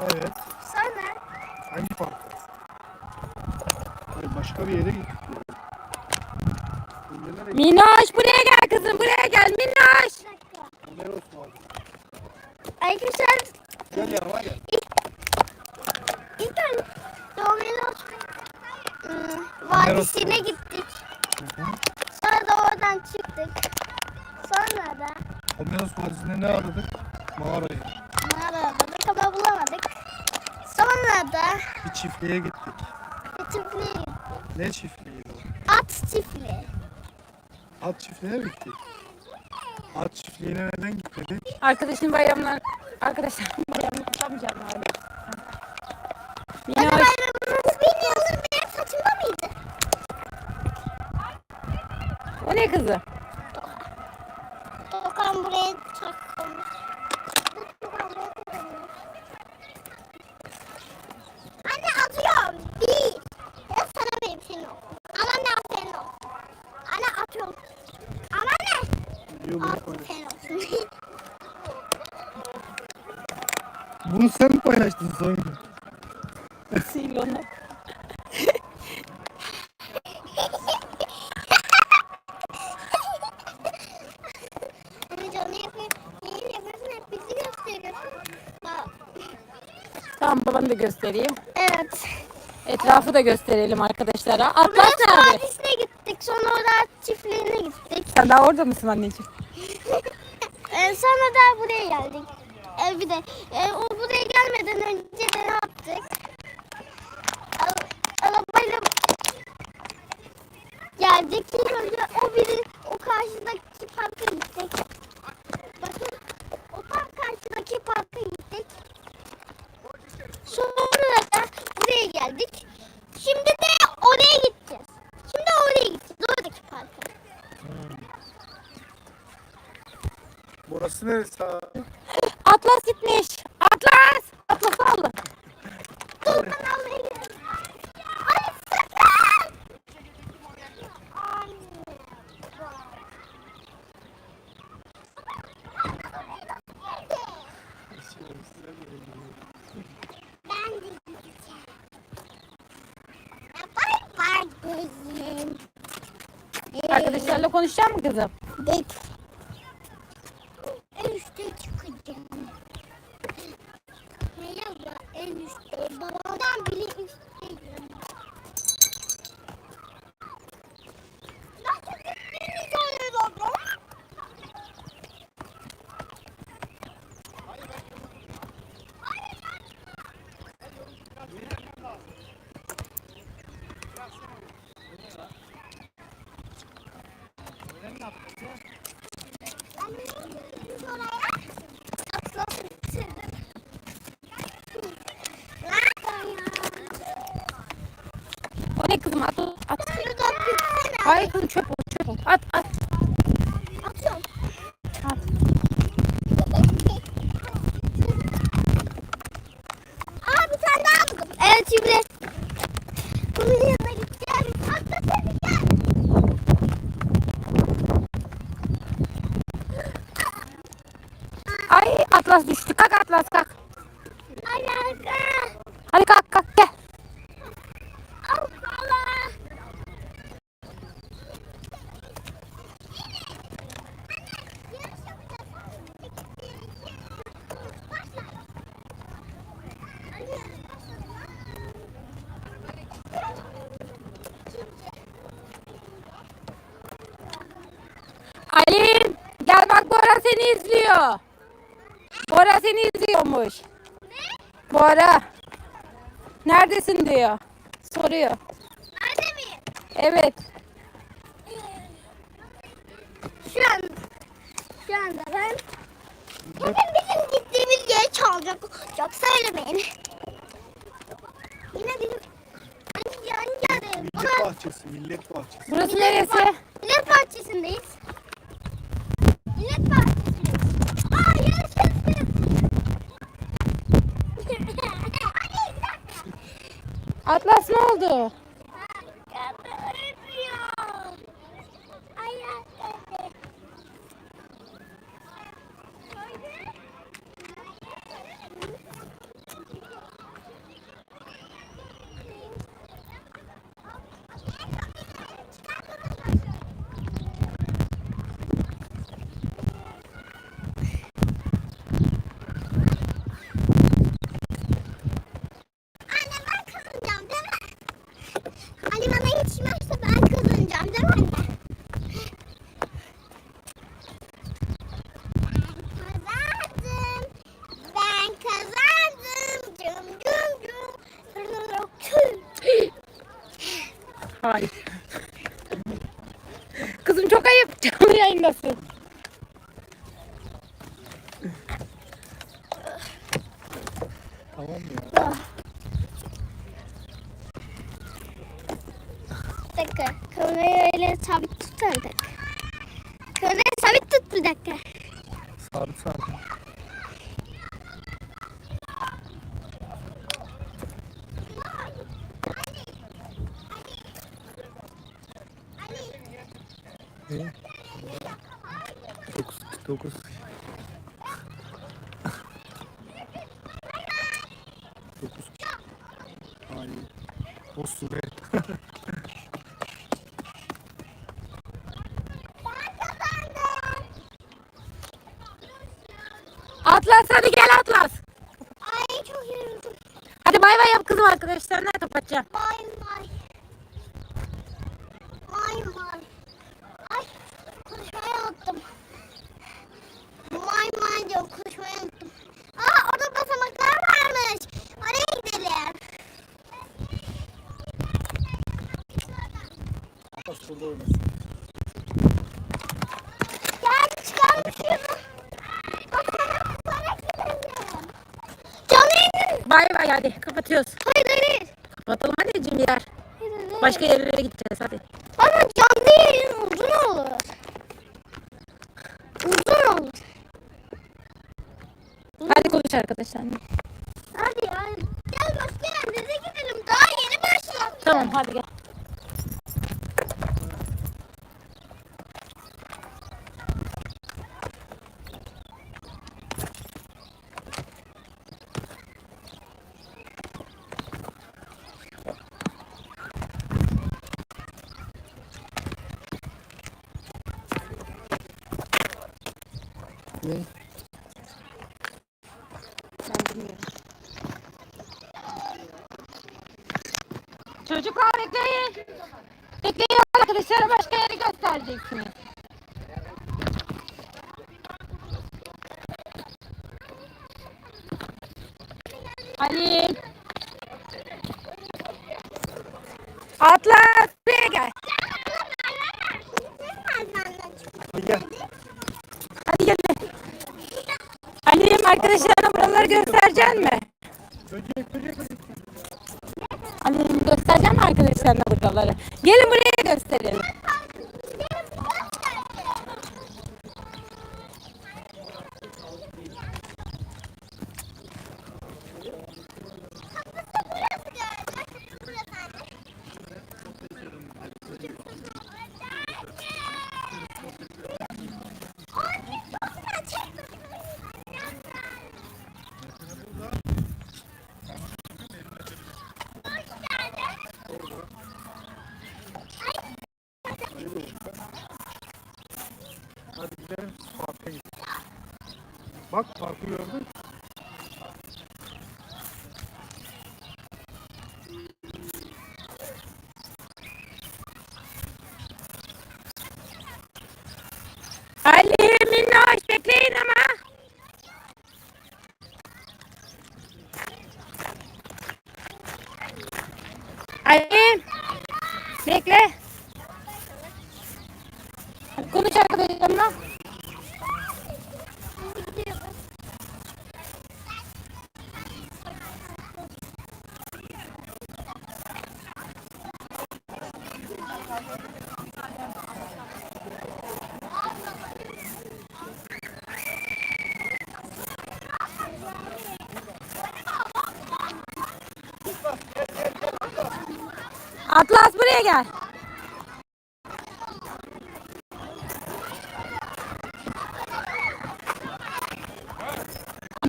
Evet. Sonra Hangi parka? Hayır, başka bir yere gittik. Şimdi nereye? Minoş buraya gel kızım buraya gel Minoş. Nereye olsun abi? arkadaşlar Gel yanıma gel. ilk önce Domino's vadisine gittik. Sonra da oradan çıktık. Sonra da Omnios Vadisi'nde ne aradık? Mağarayı. mağara aradık ama bulamadık. Sonra da Bir çiftliğe gittik. bir çiftliğe gittik. Ne çiftliği o? At çiftliği. At çiftliğine mi gittik? At çiftliğine neden gitmedik? Arkadaşın bayramlar arkadaşlar bayramını kutlamayacağım abi. Minoş bayramımız bin yıldır benim saçımda mıydı? o ne kızı? Dokan buraya takılmış. Anne atıyorum. Bir. Ya sana vereyim senin o. Ama ne senin o. Anne atıyorum. Ama ne? At paylaş. senin olsun. Bunu sen mi paylaştın Songül? Sil onu. Anne canı yapıyor. İyi yapıyorsun hep bizi gösteriyorsun. Bak. Tamam babanı da göstereyim. Evet. Etrafı da gösterelim arkadaşlara. Atlas nerede? Gittik. Sonra orada çiftliğine gittik. Sen daha orada mısın anneciğim? Ee, sonra da buraya geldik. Ee, bir de e, o buraya gelmeden önce de ne yaptık? Al- Arabayla geldik. Önce o biri o karşıdaki parka gittik. Bakın o park karşıdaki parka gittik. Sonra da buraya geldik. Şimdi de oraya gideceğiz. Şimdi oraya gideceğiz. Oradaki parka. Burası neresi abi? Atlas gitmiş. Atlas. Almaya. Ay. Ben de gideceğim. Yapar partiyim. Arkadaşlarla konuşacak mı kızım? Dik. En üstte çıkacağım. Merhaba en üstte. Babadan bile üstteyim. Nasıl gittiğini söylüyorum. Ben de gittim oraya. Atlasın bitirdim. Nereden ya? Kızım? At. at. Hayır kızım çöp o çöp o. At at. Atıyorum. at. Aa bir tane daha buldum. Evet şimdi bunun yanına gideceğiz. Atlasın gel. Ay Atlas düştü. Kalk Atlas kalk. Alaka. Hadi kalk kalk gel. Alkala. Alim gel bak Bora seni izliyor. Bora seni izliyormuş. Bora. Neredesin diyor. Soruyor. Nerede miyim? Evet. Şu an şu anda ben bugün bizim gittiğimiz yeri çalacak. Çok söylemeyin. Yine bizim hangi hangi yerde? Millet bahçesi, millet bahçesi. Burası neresi? Millet Bahçesi'ndeyiz. Millet Bahçesi'ndeyiz. Aa yarışıyoruz. Atlas ne oldu? yetişmezse ben kazanacağım değil mi anne? Ben kazandım. Ben kazandım. Cum cum cum. Hayır. Kızım çok ayıp. Canlı yayındasın. Tamam ya. Ah. Dakika. Kamerayı öyle sabit tut bir. Kamerayı sabit tut bir dakika. Ne? Dokuz, dokuz. Dokuz kişi. Ay. Olsun be. Atlas hadi gel Atlas. Ay çok yoruldum. Hadi bay bay yap kızım arkadaşlarına kapatacağım. Bay bay. Bay bay. Ay konuşmayı unuttum. Bay bay diyor konuşmayı unuttum. Aa orada basamaklar varmış. Oraya gidelim. Atlas burada oynasın. Gel çıkalım şunu. Bakalım sonra gidelim. Canlı yayın. Bay bay hadi kapatıyoruz. Hayır hayır. Kapatalım anneciğim yer. Hayır, hayır. Başka yerlere gideceğiz hadi. Ama canlı yayın uzun olur. Uzun olur. Hadi konuş arkadaşlarla. Hadi ya. Gel başka yerlere gidelim. Daha yeni başladık. Tamam hadi gel. Ne? Çocuklar bekleyin. Bekleyin arkadaşlara başka yeri göstereceksiniz. Ali. Atlas buraya gel. Hadi gel. Hadi gel. Ali'yim arkadaşlarına buraları göstereceksin mi? Böcek böcek. Ali'yim göstereceğim arkadaşlarına buraları? Gelin buraya gösterelim. Bak parkı gördün. Ali minnoş bekleyin ama. Ali bekle. Konuş arkadaşlarımla. Atlas buraya gel.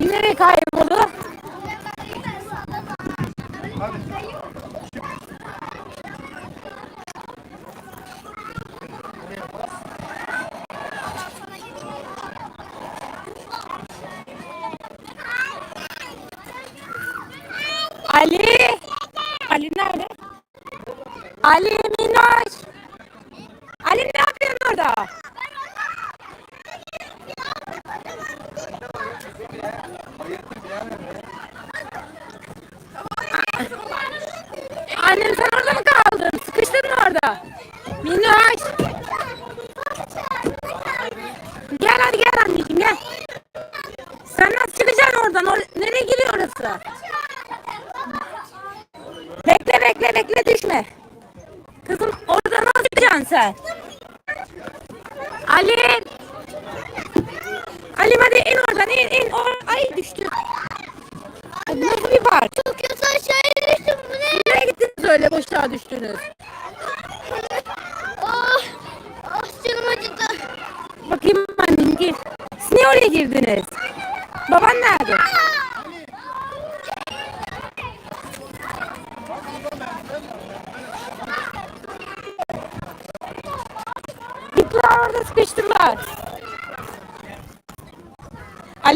Nereye kayboldu? Ali. Ali nerede? Ali Minoş. Ali ne yapıyorsun orada? Annem sen orada mı kaldın? Sıkıştın mı orada. Minnoş. Gel hadi gel anneciğim gel. Sen nasıl çıkacaksın oradan? Or- Nereye giriyor orası? Bekle bekle bekle düşme. Kızım orada nasıl çıkacaksın sen? Ali. Ali hadi in in. Or- Ay düştü. Ay, bu nasıl bir park? Çok kötü aşağıya düştüm. Bu ne? Nereye gittiniz öyle boşluğa düştünüz? Oh, oh canım acıdı. Bakayım anneciğim. Siz niye oraya girdiniz? Baban nerede? Gittiler orada sıkıştılar.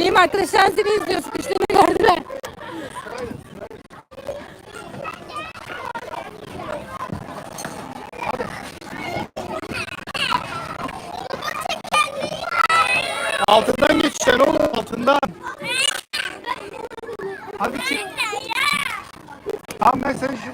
Ali'm arkadaşlar seni izliyor. Sıkıştığını gördüler. Altından geçeceksin oğlum altından. Hadi çık. Tamam ben seni.